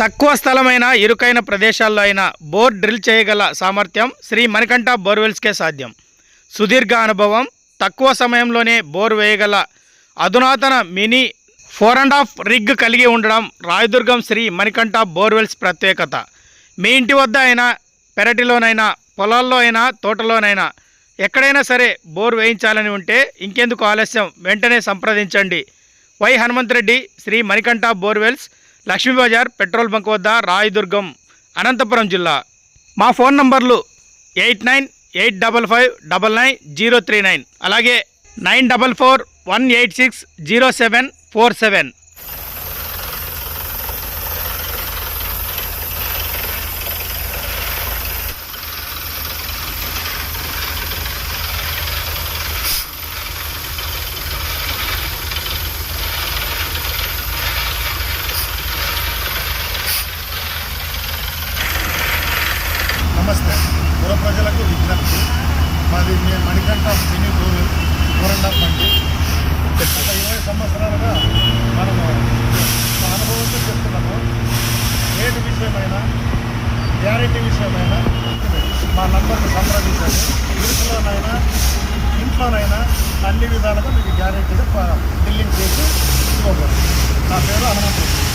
తక్కువ స్థలమైన ఇరుకైన ప్రదేశాల్లో అయినా బోర్ డ్రిల్ చేయగల సామర్థ్యం శ్రీ మణికంఠ బోర్వెల్స్కే సాధ్యం. సుదీర్ఘ అనుభవం తక్కువ సమయంలోనే బోర్ వేయగల అధునాతన mini four and half rig కలిగి ఉండడం రాయదుర్గం శ్రీ మణికంఠ బోర్వెల్స్ ప్రత్యేకత. మీ ఇంటి వద్ద అయినా పెరటిలోనైనా పొలాల్లో అయినా తోటలోనైనా ఎక్కడైనా సరే బోర్ వేయించాలని ఉంటే ఇంకెందుకు ఆలస్యం? వెంటనే సంప్రదించండి. Y Hanumanth Reddy Shri Manikanta borewells Lakshmi Bazar petrol bunk వద్ద రాయదుర్గం అనంతపురం జిల్లా. మా ఫోన్ నంబర్లు eight nine eight double five double nine zero three nine. అలాగే nine double four one eight six zero seven four seven. నమస్తే. పుర ప్రజలకు విజ్ఞప్తి. మాది మే- మణికంఠ మినీ భూమి ఫోర్ అండ్ గత ఇరవై సంవత్సరాలుగా మనము మా అనుభవంతో చెప్తున్నాము. రేటు విషయమైనా గ్యారెంటీ విషయమైనా మా నంబర్ని సంప్రదించండి. ఇంట్లోనైనా ఇంట్లోనైనా అన్ని విధాలుగా మీకు గ్యారెంటీగా బిల్లింగ్ చేసి ఇవ్వబోతుంది నా పేరు హనుమంతు.